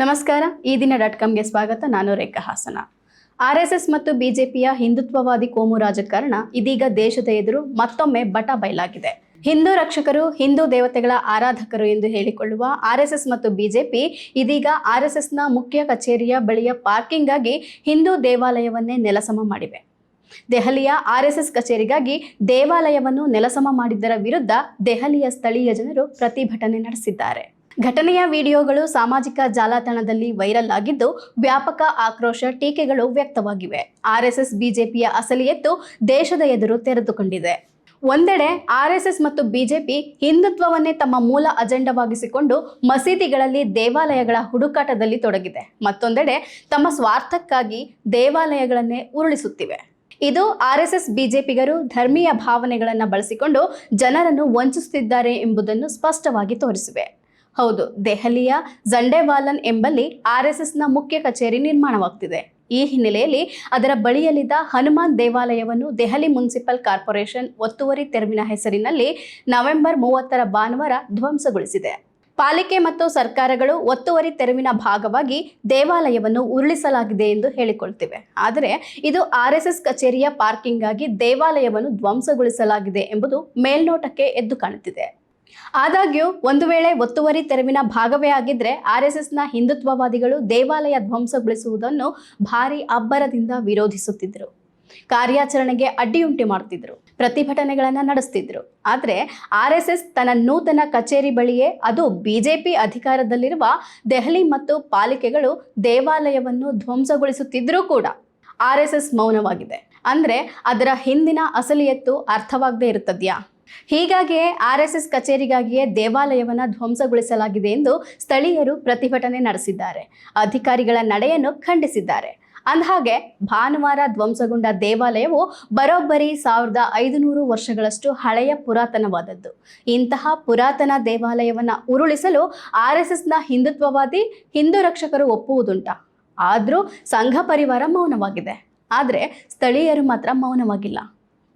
ನಮಸ್ಕಾರ. ಈ ದಿನ ಡಾಟ್ ಕಾಮ್ಗೆ ಸ್ವಾಗತ. ನಾನು ರೇಖಾ ಹಾಸನ. ಆರ್ಎಸ್ಎಸ್ ಮತ್ತು ಬಿಜೆಪಿಯ ಹಿಂದುತ್ವವಾದಿ ಕೋಮು ರಾಜಕಾರಣ ಇದೀಗ ದೇಶದ ಎದುರು ಮತ್ತೊಮ್ಮೆ ಬಟ ಬಯಲಾಗಿದೆ. ಹಿಂದೂ ರಕ್ಷಕರು, ಹಿಂದೂ ದೇವತೆಗಳ ಆರಾಧಕರು ಎಂದು ಹೇಳಿಕೊಳ್ಳುವ ಆರ್ಎಸ್ಎಸ್ ಮತ್ತು ಬಿಜೆಪಿ ಇದೀಗ ಆರ್ಎಸ್ಎಸ್ನ ಮುಖ್ಯ ಕಚೇರಿಯ ಬಳಿಯ ಪಾರ್ಕಿಂಗ್ ಆಗಿ ಹಿಂದೂ ದೇವಾಲಯವನ್ನೇ ನೆಲಸಮ ಮಾಡಿವೆ. ದೆಹಲಿಯ ಆರ್ಎಸ್ಎಸ್ ಕಚೇರಿಗಾಗಿ ದೇವಾಲಯವನ್ನು ನೆಲಸಮ ಮಾಡಿದ್ದರ ವಿರುದ್ಧ ದೆಹಲಿಯ ಸ್ಥಳೀಯ ಜನರು ಪ್ರತಿಭಟನೆ ನಡೆಸಿದ್ದಾರೆ. ಘಟನೆಯ ವಿಡಿಯೋಗಳು ಸಾಮಾಜಿಕ ಜಾಲತಾಣದಲ್ಲಿ ವೈರಲ್ ಆಗಿದ್ದು ವ್ಯಾಪಕ ಆಕ್ರೋಶ ಟೀಕೆಗಳು ವ್ಯಕ್ತವಾಗಿವೆ. ಆರ್ಎಸ್ಎಸ್ ಬಿಜೆಪಿಯ ಅಸಲಿ ಎತ್ತು ದೇಶದ ಎದುರು ತೆರೆದುಕೊಂಡಿದೆ. ಒಂದೆಡೆ ಆರ್ಎಸ್ಎಸ್ ಮತ್ತು ಬಿಜೆಪಿ ಹಿಂದುತ್ವವನ್ನೇ ತಮ್ಮ ಮೂಲ ಅಜೆಂಡವಾಗಿಸಿಕೊಂಡು ಮಸೀದಿಗಳಲ್ಲಿ ದೇವಾಲಯಗಳ ಹುಡುಕಾಟದಲ್ಲಿ ತೊಡಗಿದೆ. ಮತ್ತೊಂದೆಡೆ ತಮ್ಮ ಸ್ವಾರ್ಥಕ್ಕಾಗಿ ದೇವಾಲಯಗಳನ್ನೇ ಉರುಳಿಸುತ್ತಿವೆ. ಇದು ಆರ್ಎಸ್ಎಸ್ ಬಿಜೆಪಿಗರು ಧರ್ಮೀಯ ಭಾವನೆಗಳನ್ನು ಬಳಸಿಕೊಂಡು ಜನರನ್ನು ವಂಚಿಸುತ್ತಿದ್ದಾರೆ ಎಂಬುದನ್ನು ಸ್ಪಷ್ಟವಾಗಿ ತೋರಿಸಿವೆ. ಹೌದು, ದೆಹಲಿಯ ಜಂಡೇವಾಲನ್ ಎಂಬಲ್ಲಿ ಆರ್ಎಸ್ಎಸ್ನ ಮುಖ್ಯ ಕಚೇರಿ ನಿರ್ಮಾಣವಾಗ್ತಿದೆ. ಈ ಹಿನ್ನೆಲೆಯಲ್ಲಿ ಅದರ ಬಳಿಯಲ್ಲಿದ್ದ ಹನುಮಾನ್ ದೇವಾಲಯವನ್ನು ದೆಹಲಿ ಮುನ್ಸಿಪಲ್ ಕಾರ್ಪೊರೇಷನ್ ಒತ್ತುವರಿ ತೆರವಿನ ಹೆಸರಿನಲ್ಲಿ ನವೆಂಬರ್ ಮೂವತ್ತರ ಭಾನುವಾರ ಧ್ವಂಸಗೊಳಿಸಿದೆ. ಪಾಲಿಕೆ ಮತ್ತು ಸರ್ಕಾರಗಳು ಒತ್ತುವರಿ ತೆರವಿನ ಭಾಗವಾಗಿ ದೇವಾಲಯವನ್ನು ಉರುಳಿಸಲಾಗಿದೆ ಎಂದು ಹೇಳಿಕೊಳ್ತಿವೆ. ಆದರೆ ಇದು ಆರ್ಎಸ್ಎಸ್ ಕಚೇರಿಯ ಪಾರ್ಕಿಂಗ್ ಆಗಿ ದೇವಾಲಯವನ್ನು ಧ್ವಂಸಗೊಳಿಸಲಾಗಿದೆ ಎಂಬುದು ಮೇಲ್ನೋಟಕ್ಕೆ ಎದ್ದು ಕಾಣುತ್ತಿದೆ. ಆದಾಗ್ಯೂ, ಒಂದು ವೇಳೆ ಒತ್ತುವರಿ ತೆರವಿನ ಭಾಗವೇ ಆಗಿದ್ರೆ ಆರ್ಎಸ್ಎಸ್ನ ಹಿಂದುತ್ವವಾದಿಗಳು ದೇವಾಲಯ ಧ್ವಂಸಗೊಳಿಸುವುದನ್ನು ಭಾರಿ ಅಬ್ಬರದಿಂದ ವಿರೋಧಿಸುತ್ತಿದ್ದರು. ಕಾರ್ಯಾಚರಣೆಗೆ ಅಡ್ಡಿಯುಂಟು ಮಾಡುತ್ತಿದ್ದರು ಪ್ರತಿಭಟನೆಗಳನ್ನು ನಡೆಸ್ತಿದ್ರು. ಆದರೆ, ಆರ್ ಎಸ್ ಎಸ್ ತನ್ನ ನೂತನ ಕಚೇರಿ ಬಳಿಯೇ ಅದು ಬಿಜೆಪಿ ಅಧಿಕಾರದಲ್ಲಿರುವ ದೆಹಲಿ ಮತ್ತು ಪಾಲಿಕೆಗಳು ದೇವಾಲಯವನ್ನು ಧ್ವಂಸಗೊಳಿಸುತ್ತಿದ್ದರೂ ಕೂಡ ಆರ್ ಎಸ್ ಎಸ್ ಮೌನವಾಗಿದೆ. ಅಂದ್ರೆ ಅದರ ಹಿಂದಿನ ಅಸಲಿ ಎತ್ತು ಅರ್ಥವಾಗದೇ ಇರುತ್ತದೆಯಾ? ಹೀಗಾಗಿಯೇ ಆರ್ ಎಸ್ ಎಸ್ ಕಚೇರಿಗಾಗಿಯೇ ದೇವಾಲಯವನ್ನು ಧ್ವಂಸಗೊಳಿಸಲಾಗಿದೆ ಎಂದು ಸ್ಥಳೀಯರು ಪ್ರತಿಭಟನೆ ನಡೆಸಿದ್ದಾರೆ. ಅಧಿಕಾರಿಗಳ ನಡೆಯನ್ನು ಖಂಡಿಸಿದ್ದಾರೆ. ಅಂದಹಾಗೆ, ಭಾನುವಾರ ಧ್ವಂಸಗೊಂಡ ದೇವಾಲಯವು ಬರೋಬ್ಬರಿ ಸಾವಿರದ ಐದುನೂರು ವರ್ಷಗಳಷ್ಟು ಹಳೆಯ ಪುರಾತನವಾದದ್ದು. ಇಂತಹ ಪುರಾತನ ದೇವಾಲಯವನ್ನು ಉರುಳಿಸಲು ಆರ್ ಎಸ್ ಎಸ್ನ ಹಿಂದುತ್ವವಾದಿ ಹಿಂದೂ ರಕ್ಷಕರು ಒಪ್ಪುವುದುಂಟ? ಆದರೂ ಸಂಘ ಪರಿವಾರ ಮೌನವಾಗಿದೆ. ಆದರೆ ಸ್ಥಳೀಯರು ಮಾತ್ರ ಮೌನವಾಗಿಲ್ಲ.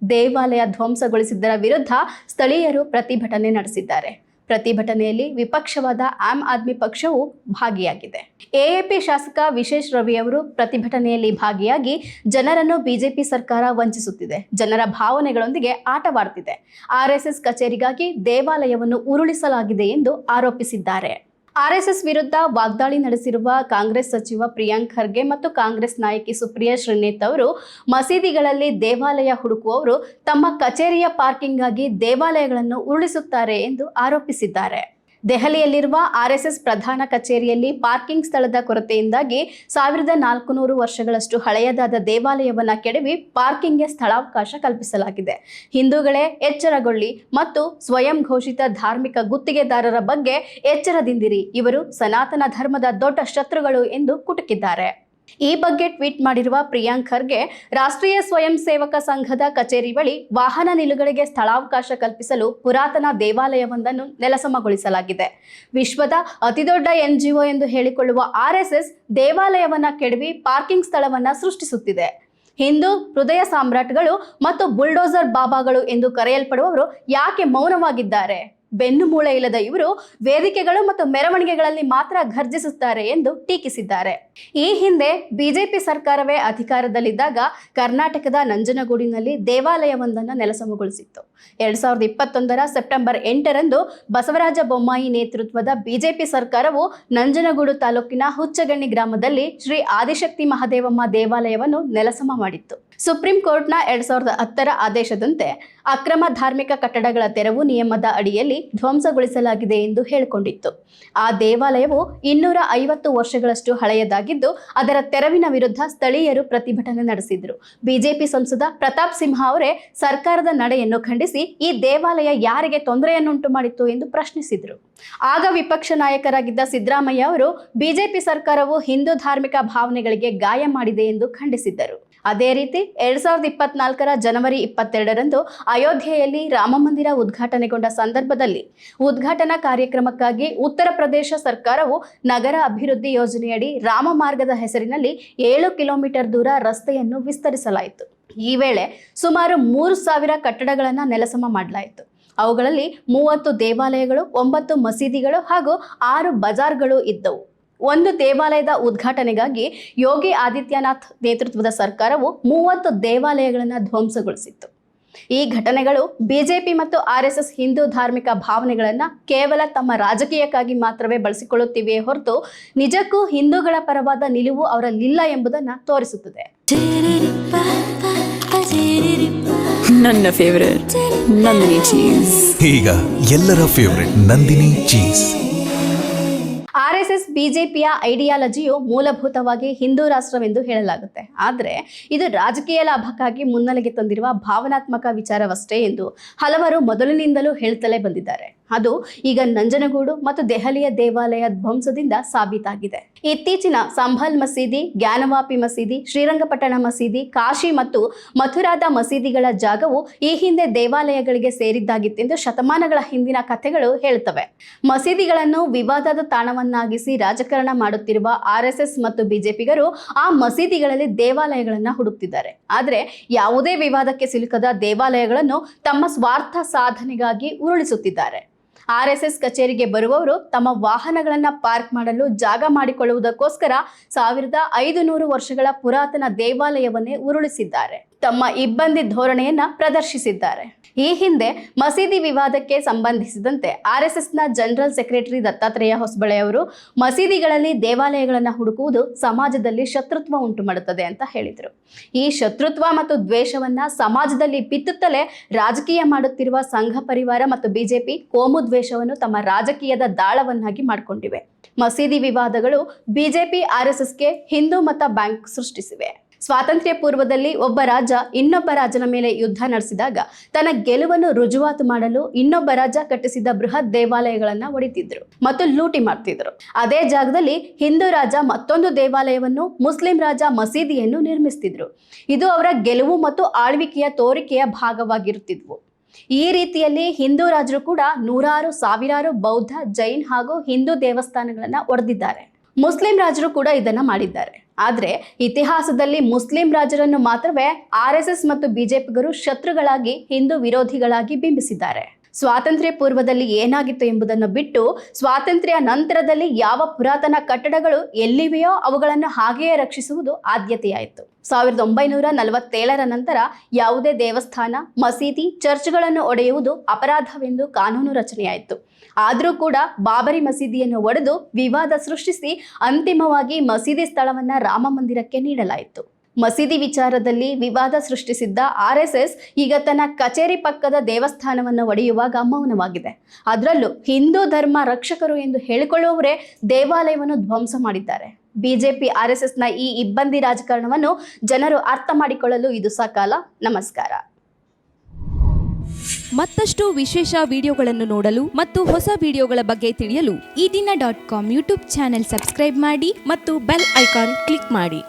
ದೇವಾಲಯ ಧ್ವಂಸಗೊಳಿಸಿದ್ದರ ವಿರುದ್ಧ ಸ್ಥಳೀಯರು ಪ್ರತಿಭಟನೆ ನಡೆಸಿದ್ದಾರೆ. ಪ್ರತಿಭಟನೆಯಲ್ಲಿ ವಿಪಕ್ಷವಾದ ಆಮ್ ಆದ್ಮಿ ಪಕ್ಷವು ಭಾಗಿಯಾಗಿದೆ. ಎಎಪಿ ಶಾಸಕ ವಿಶೇಷ್ ರವಿ ಅವರು ಪ್ರತಿಭಟನೆಯಲ್ಲಿ ಭಾಗಿಯಾಗಿ ಜನರನ್ನು ಬಿಜೆಪಿ ಸರ್ಕಾರ ವಂಚಿಸುತ್ತಿದೆ. ಜನರ ಭಾವನೆಗಳೊಂದಿಗೆ ಆಟವಾಡ್ತಿದೆ. ಆರ್ಎಸ್ಎಸ್ ಕಚೇರಿಗಾಗಿ ದೇವಾಲಯವನ್ನು ಉರುಳಿಸಲಾಗಿದೆ ಎಂದು ಆರೋಪಿಸಿದ್ದಾರೆ. ಆರ್ಎಸ್ಎಸ್ ವಿರುದ್ಧ ವಾಗ್ದಾಳಿ ನಡೆಸಿರುವ ಕಾಂಗ್ರೆಸ್ ಸಚಿವ ಪ್ರಿಯಾಂಕ್ ಖರ್ಗೆ ಮತ್ತು ಕಾಂಗ್ರೆಸ್ ನಾಯಕಿ ಸುಪ್ರಿಯಾ ಶ್ರೀನೇತ್ ಅವರು ಮಸೀದಿಗಳಲ್ಲಿ ದೇವಾಲಯ ಹುಡುಕುವವರು ತಮ್ಮ ಕಚೇರಿಯ ಪಾರ್ಕಿಂಗ್ಗಾಗಿ ದೇವಾಲಯಗಳನ್ನು ಉರುಳಿಸುತ್ತಾರೆ ಎಂದು ಆರೋಪಿಸಿದ್ದಾರೆ. ದೆಹಲಿಯಲ್ಲಿರುವ ಆರ್ಎಸ್ಎಸ್ ಪ್ರಧಾನ ಕಚೇರಿಯಲ್ಲಿ ಪಾರ್ಕಿಂಗ್ ಸ್ಥಳದ ಕೊರತೆಯಿಂದಾಗಿ ಸಾವಿರದ ನಾಲ್ಕುನೂರು ವರ್ಷಗಳಷ್ಟು ಹಳೆಯದಾದ ದೇವಾಲಯವನ್ನು ಕೆಡವಿ ಪಾರ್ಕಿಂಗ್ಗೆ ಸ್ಥಳಾವಕಾಶ ಕಲ್ಪಿಸಲಾಗಿದೆ. ಹಿಂದೂಗಳೇ ಎಚ್ಚರಗೊಳ್ಳಿ ಮತ್ತು ಸ್ವಯಂ ಘೋಷಿತ ಧಾರ್ಮಿಕ ಗುತ್ತಿಗೆದಾರರ ಬಗ್ಗೆ ಎಚ್ಚರದಿಂದಿರಿ. ಇವರು ಸನಾತನ ಧರ್ಮದ ದೊಡ್ಡ ಶತ್ರುಗಳು ಎಂದು ಕುಟುಕಿದ್ದಾರೆ. ಈ ಬಗ್ಗೆ ಟ್ವೀಟ್ ಮಾಡಿರುವ ಪ್ರಿಯಾಂಕ್ ಖರ್ಗೆ, ರಾಷ್ಟ್ರೀಯ ಸ್ವಯಂ ಸೇವಕ ಸಂಘದ ಕಚೇರಿ ಬಳಿ ವಾಹನ ನಿಲುಗಡೆಗೆ ಸ್ಥಳಾವಕಾಶ ಕಲ್ಪಿಸಲು ಪುರಾತನ ದೇವಾಲಯವೊಂದನ್ನು ನೆಲಸಮಗೊಳಿಸಲಾಗಿದೆ. ವಿಶ್ವದ ಅತಿದೊಡ್ಡ ಎನ್ಜಿಒ ಎಂದು ಹೇಳಿಕೊಳ್ಳುವ ಆರ್ಎಸ್ಎಸ್ ದೇವಾಲಯವನ್ನ ಕೆಡವಿ ಪಾರ್ಕಿಂಗ್ ಸ್ಥಳವನ್ನ ಸೃಷ್ಟಿಸುತ್ತಿದೆ. ಹಿಂದೂ ಹೃದಯ ಸಾಮ್ರಾಟ್ಗಳು ಮತ್ತು ಬುಲ್ಡೋಸರ್ ಬಾಬಾಗಳು ಎಂದು ಕರೆಯಲ್ಪಡುವವರು ಯಾಕೆ ಮೌನವಾಗಿದ್ದಾರೆ? ಬೆನ್ನು ಮೂಳೆ ಇಲ್ಲದ ಇವರು ವೇದಿಕೆಗಳು ಮತ್ತು ಮೆರವಣಿಗೆಗಳಲ್ಲಿ ಮಾತ್ರ ಘರ್ಜಿಸುತ್ತಾರೆ ಎಂದು ಟೀಕಿಸಿದ್ದಾರೆ. ಈ ಹಿಂದೆ ಬಿಜೆಪಿ ಸರ್ಕಾರವೇ ಅಧಿಕಾರದಲ್ಲಿದ್ದಾಗ ಕರ್ನಾಟಕದ ನಂಜನಗೂಡಿನಲ್ಲಿ ದೇವಾಲಯವೊಂದನ್ನು ನೆಲಸಮಗೊಳಿಸಿತ್ತು. ಎರಡ್ ಸಾವಿರದ ಇಪ್ಪತ್ತೊಂದರ ಸೆಪ್ಟೆಂಬರ್ ಎಂಟರಂದು ಬಸವರಾಜ ಬೊಮ್ಮಾಯಿ ನೇತೃತ್ವದ ಬಿಜೆಪಿ ಸರ್ಕಾರವು ನಂಜನಗೂಡು ತಾಲೂಕಿನ ಹುಚ್ಚಗಣ್ಣಿ ಗ್ರಾಮದಲ್ಲಿ ಶ್ರೀ ಆದಿಶಕ್ತಿ ಮಹಾದೇವಮ್ಮ ದೇವಾಲಯವನ್ನು ನೆಲಸಮ ಮಾಡಿತ್ತು. ಸುಪ್ರೀಂ ಕೋರ್ಟ್ನ ಎರಡ್ ಸಾವಿರದ ಹತ್ತರ ಆದೇಶದಂತೆ ಅಕ್ರಮ ಧಾರ್ಮಿಕ ಕಟ್ಟಡಗಳ ತೆರವು ನಿಯಮದ ಅಡಿಯಲ್ಲಿ ಧ್ವಂಸಗೊಳಿಸಲಾಗಿದೆ ಎಂದು ಹೇಳಿಕೊಂಡಿತ್ತು. ಆ ದೇವಾಲಯವು ಇನ್ನೂರ ಐವತ್ತು ವರ್ಷಗಳಷ್ಟು ಹಳೆಯದಾಗಿದ್ದು, ಅದರ ತೆರವಿನ ವಿರುದ್ಧ ಸ್ಥಳೀಯರು ಪ್ರತಿಭಟನೆ ನಡೆಸಿದ್ರು. ಬಿಜೆಪಿ ಸಂಸದ ಪ್ರತಾಪ್ ಸಿಂಹ ಅವರೇ ಸರ್ಕಾರದ ನಡೆಯನ್ನು ಖಂಡಿಸಿ ಈ ದೇವಾಲಯ ಯಾರಿಗೆ ತೊಂದರೆಯನ್ನುಂಟು ಮಾಡಿತ್ತು ಎಂದು ಪ್ರಶ್ನಿಸಿದರು. ಆಗ ವಿಪಕ್ಷ ನಾಯಕರಾಗಿದ್ದ ಸಿದ್ದರಾಮಯ್ಯ ಅವರು, ಬಿಜೆಪಿ ಸರ್ಕಾರವು ಹಿಂದೂ ಧಾರ್ಮಿಕ ಭಾವನೆಗಳಿಗೆ ಗಾಯ ಮಾಡಿದೆ ಎಂದು ಖಂಡಿಸಿದ್ದರು. ಅದೇ ರೀತಿ, ಎರಡ್ ಸಾವಿರದ ಇಪ್ಪತ್ನಾಲ್ಕರ ಜನವರಿ ಇಪ್ಪತ್ತೆರಡರಂದು ಅಯೋಧ್ಯೆಯಲ್ಲಿ ರಾಮಮಂದಿರ ಉದ್ಘಾಟನೆಗೊಂಡ ಸಂದರ್ಭದಲ್ಲಿ ಉದ್ಘಾಟನಾ ಕಾರ್ಯಕ್ರಮಕ್ಕಾಗಿ ಉತ್ತರ ಪ್ರದೇಶ ಸರ್ಕಾರವು ನಗರ ಅಭಿವೃದ್ಧಿ ಯೋಜನೆಯಡಿ ರಾಮ ಮಾರ್ಗದ ಹೆಸರಿನಲ್ಲಿ ಏಳು ಕಿಲೋಮೀಟರ್ ದೂರ ರಸ್ತೆಯನ್ನು ವಿಸ್ತರಿಸಲಾಯಿತು. ಈ ವೇಳೆ ಸುಮಾರು ಮೂರು ಸಾವಿರ ಕಟ್ಟಡಗಳನ್ನು ನೆಲಸಮ ಮಾಡಲಾಯಿತು. ಅವುಗಳಲ್ಲಿ ಮೂವತ್ತು ದೇವಾಲಯಗಳು, ಒಂಬತ್ತು ಮಸೀದಿಗಳು ಹಾಗೂ ಆರು ಬಜಾರ್ಗಳು ಇದ್ದವು. ಒಂದು ದೇವಾಲಯದ ಉದ್ಘಾಟನೆಗಾಗಿ ಯೋಗಿ ಆದಿತ್ಯನಾಥ್ ನೇತೃತ್ವದ ಸರ್ಕಾರವು ಮೂವತ್ತು ದೇವಾಲಯಗಳನ್ನು ಧ್ವಂಸಗೊಳಿಸಿತ್ತು. ಈ ಘಟನೆಗಳು ಬಿಜೆಪಿ ಮತ್ತು ಆರ್ಎಸ್ಎಸ್ ಹಿಂದೂ ಧಾರ್ಮಿಕ ಭಾವನೆಗಳನ್ನು ಕೇವಲ ತಮ್ಮ ರಾಜಕೀಯಕ್ಕಾಗಿ ಮಾತ್ರವೇ ಬಳಸಿಕೊಳ್ಳುತ್ತಿವೆಯೇ ಹೊರತು ನಿಜಕ್ಕೂ ಹಿಂದೂಗಳ ಪರವಾದ ನಿಲುವು ಅವರಲ್ಲಿಲ್ಲ ಎಂಬುದನ್ನು ತೋರಿಸುತ್ತದೆ. ನನ್ನ ಫೇವರೇಟ್ ನಂದಿನಿ ಚೀಸ್ ಈಗ ಎಲ್ಲರ ಫೇವರೇಟ್ ನಂದಿನಿ ಚೀಸ್ ಆರ್ಎಸ್ಎಸ್ ಬಿಜೆಪಿಯ ಐಡಿಯಾಲಜಿಯು ಮೂಲಭೂತವಾಗಿ ಹಿಂದೂ ರಾಷ್ಟ್ರವೆಂದು ಹೇಳಲಾಗುತ್ತೆ. ಆದರೆ ಇದು ರಾಜಕೀಯ ಲಾಭಕ್ಕಾಗಿ ಮುನ್ನೆಲೆಗೆ ತಂದಿರುವ ಭಾವನಾತ್ಮಕ ವಿಚಾರವಷ್ಟೇ ಎಂದು ಹಲವರು ಮೊದಲಿನಿಂದಲೂ ಹೇಳ್ತಲೇ ಬಂದಿದ್ದಾರೆ. ಅದು ಈಗ ನಂಜನಗೂಡು ಮತ್ತು ದೆಹಲಿಯ ದೇವಾಲಯ ಧ್ವಂಸದಿಂದ ಸಾಬೀತಾಗಿದೆ. ಇತ್ತೀಚಿನ ಸಂಭಲ್ ಮಸೀದಿ, ಜ್ಞಾನವಾಪಿ ಮಸೀದಿ, ಶ್ರೀರಂಗಪಟ್ಟಣ ಮಸೀದಿ, ಕಾಶಿ ಮತ್ತು ಮಥುರಾದ ಮಸೀದಿಗಳ ಜಾಗವು ಈ ಹಿಂದೆ ದೇವಾಲಯಗಳಿಗೆ ಸೇರಿದ್ದಾಗಿತ್ತೆಂದು ಶತಮಾನಗಳ ಹಿಂದಿನ ಕಥೆಗಳು ಹೇಳುತ್ತವೆ ಮಸೀದಿಗಳನ್ನು ವಿವಾದದ ತಾಣವನ್ನಾಗಿಸಿ ರಾಜಕಾರಣ ಮಾಡುತ್ತಿರುವ ಆರ್ಎಸ್ಎಸ್ ಮತ್ತು ಬಿಜೆಪಿಗರು ಆ ಮಸೀದಿಗಳಲ್ಲಿ ದೇವಾಲಯಗಳನ್ನು ಹುಡುಕ್ತಿದ್ದಾರೆ. ಆದರೆ ಯಾವುದೇ ವಿವಾದಕ್ಕೆ ಸಿಲುಕದ ದೇವಾಲಯಗಳನ್ನು ತಮ್ಮ ಸ್ವಾರ್ಥ ಸಾಧನೆಗಾಗಿ ಉರುಳಿಸುತ್ತಿದ್ದಾರೆ. ಆರ್ಎಸ್ಎಸ್ ಕಚೇರಿಗೆ ಬರುವವರು ತಮ್ಮ ವಾಹನಗಳನ್ನು ಪಾರ್ಕ್ ಮಾಡಲು ಜಾಗ ಮಾಡಿಕೊಳ್ಳುವುದಕ್ಕೋಸ್ಕರ ಸಾವಿರದ ಐದು ನೂರು ವರ್ಷಗಳ ಪುರಾತನ ದೇವಾಲಯವನ್ನೇ ಉರುಳಿಸಿದ್ದಾರೆ. ತಮ್ಮ ಇಬ್ಬಂದಿ ಧೋರಣೆಯನ್ನ ಪ್ರದರ್ಶಿಸಿದ್ದಾರೆ. ಈ ಹಿಂದೆ ಮಸೀದಿ ವಿವಾದಕ್ಕೆ ಸಂಬಂಧಿಸಿದಂತೆ ಆರ್ಎಸ್ಎಸ್ನ ಜನರಲ್ ಸೆಕ್ರೆಟರಿ ದತ್ತಾತ್ರೇಯ ಹೊಸಬಳೆ ಅವರು, ಮಸೀದಿಗಳಲ್ಲಿ ದೇವಾಲಯಗಳನ್ನು ಹುಡುಕುವುದು ಸಮಾಜದಲ್ಲಿ ಶತ್ರುತ್ವ ಉಂಟು ಮಾಡುತ್ತದೆ ಅಂತ ಹೇಳಿದರು. ಈ ಶತ್ರುತ್ವ ಮತ್ತು ದ್ವೇಷವನ್ನ ಸಮಾಜದಲ್ಲಿ ಬಿತ್ತುತ್ತಲೇ ರಾಜಕೀಯ ಮಾಡುತ್ತಿರುವ ಸಂಘ ಪರಿವಾರ ಮತ್ತು ಬಿಜೆಪಿ ಕೋಮು ದ್ವೇಷವನ್ನು ತಮ್ಮ ರಾಜಕೀಯದ ದಾಳವನ್ನಾಗಿ ಮಾಡಿಕೊಂಡಿವೆ. ಮಸೀದಿ ವಿವಾದಗಳು ಬಿಜೆಪಿ, ಆರ್ಎಸ್ಎಸ್ಗೆ ಹಿಂದೂ ಮತ ಬ್ಯಾಂಕ್ ಸೃಷ್ಟಿಸಿವೆ. ಸ್ವಾತಂತ್ರ್ಯ ಪೂರ್ವದಲ್ಲಿ ಒಬ್ಬ ರಾಜ ಇನ್ನೊಬ್ಬ ರಾಜನ ಮೇಲೆ ಯುದ್ಧ ನಡೆಸಿದಾಗ ತನ್ನ ಗೆಲುವನ್ನು ರುಜುವಾತು ಮಾಡಲು ಇನ್ನೊಬ್ಬ ರಾಜ ಕಟ್ಟಿಸಿದ ಬೃಹತ್ ದೇವಾಲಯಗಳನ್ನ ಒಡಿತಿದ್ರು ಮತ್ತು ಲೂಟಿ ಮಾಡ್ತಿದ್ರು. ಅದೇ ಜಾಗದಲ್ಲಿ ಹಿಂದೂ ರಾಜ ಮತ್ತೊಂದು ದೇವಾಲಯವನ್ನು, ಮುಸ್ಲಿಂ ರಾಜ ಮಸೀದಿಯನ್ನು ನಿರ್ಮಿಸ್ತಿದ್ರು. ಇದು ಅವರ ಗೆಲುವು ಮತ್ತು ಆಳ್ವಿಕೆಯ ತೋರಿಕೆಯ ಭಾಗವಾಗಿರುತ್ತಿದ್ವು. ಈ ರೀತಿಯಲ್ಲಿ ಹಿಂದೂ ರಾಜರು ಕೂಡ ನೂರಾರು ಸಾವಿರಾರು ಬೌದ್ಧ, ಜೈನ್ ಹಾಗೂ ಹಿಂದೂ ದೇವಸ್ಥಾನಗಳನ್ನ ಒಡೆದಿದ್ದಾರೆ. ಮುಸ್ಲಿಂ ರಾಜರು ಕೂಡ ಇದನ್ನ ಮಾಡಿದ್ದಾರೆ. ಆದ್ರೆ ಇತಿಹಾಸದಲ್ಲಿ ಮುಸ್ಲಿಂ ರಾಜರನ್ನು ಮಾತ್ರವೇ ಆರ್ ಎಸ್ ಎಸ್ ಮತ್ತು ಬಿಜೆಪಿಗರು ಶತ್ರುಗಳಾಗಿ ಹಿಂದೂ ವಿರೋಧಿಗಳಾಗಿ ಬಿಂಬಿಸಿದ್ದಾರೆ. ಸ್ವಾತಂತ್ರ್ಯ ಪೂರ್ವದಲ್ಲಿ ಏನಾಗಿತ್ತು ಎಂಬುದನ್ನು ಬಿಟ್ಟು ಸ್ವಾತಂತ್ರ್ಯ ನಂತರದಲ್ಲಿ ಯಾವ ಪುರಾತನ ಕಟ್ಟಡಗಳು ಎಲ್ಲಿವೆಯೋ ಅವುಗಳನ್ನು ಹಾಗೆಯೇ ರಕ್ಷಿಸುವುದು ಆದ್ಯತೆಯಾಯಿತು. ಸಾವಿರದ ಒಂಬೈನೂರ ನಲವತ್ತೇಳರ ನಂತರ ಯಾವುದೇ ದೇವಸ್ಥಾನ, ಮಸೀದಿ, ಚರ್ಚ್ಗಳನ್ನು ಒಡೆಯುವುದು ಅಪರಾಧವೆಂದು ಕಾನೂನು ರಚನೆಯಾಯಿತು. ಆದರೂ ಕೂಡ ಬಾಬರಿ ಮಸೀದಿಯನ್ನು ಒಡೆದು ವಿವಾದ ಸೃಷ್ಟಿಸಿ ಅಂತಿಮವಾಗಿ ಮಸೀದಿ ಸ್ಥಳವನ್ನು ರಾಮ ಮಂದಿರಕ್ಕೆ ನೀಡಲಾಯಿತು. ಮಸೀದಿ ವಿಚಾರದಲ್ಲಿ ವಿವಾದ ಸೃಷ್ಟಿಸಿದ್ದ ಆರ್ ಎಸ್ ಎಸ್ ಈಗ ತನ್ನ ಕಚೇರಿ ಪಕ್ಕದ ದೇವಸ್ಥಾನವನ್ನು ಒಡೆಯುವಾಗ ಮೌನವಾಗಿದೆ. ಅದರಲ್ಲೂ ಹಿಂದೂ ಧರ್ಮ ರಕ್ಷಕರು ಎಂದು ಹೇಳಿಕೊಳ್ಳುವವರೇ ದೇವಾಲಯವನ್ನು ಧ್ವಂಸ ಮಾಡಿದ್ದಾರೆ. ಬಿಜೆಪಿ ಆರ್ ಎಸ್ ಎಸ್ನ ಈ ಇಬ್ಬಂದಿ ರಾಜಕಾರಣವನ್ನು ಜನರು ಅರ್ಥ ಮಾಡಿಕೊಳ್ಳಲು ಇದು ಸಕಾಲ. ನಮಸ್ಕಾರ. ಮತ್ತಷ್ಟು ವಿಶೇಷ ವಿಡಿಯೋಗಳನ್ನು ನೋಡಲು ಮತ್ತು ಹೊಸ ವಿಡಿಯೋಗಳ ಬಗ್ಗೆ ತಿಳಿಯಲು Eedina dot com YouTube channel subscribe ಮಾಡಿ ಮತ್ತು ಬೆಲ್ ಐಕಾನ್ ಕ್ಲಿಕ್ ಮಾಡಿ.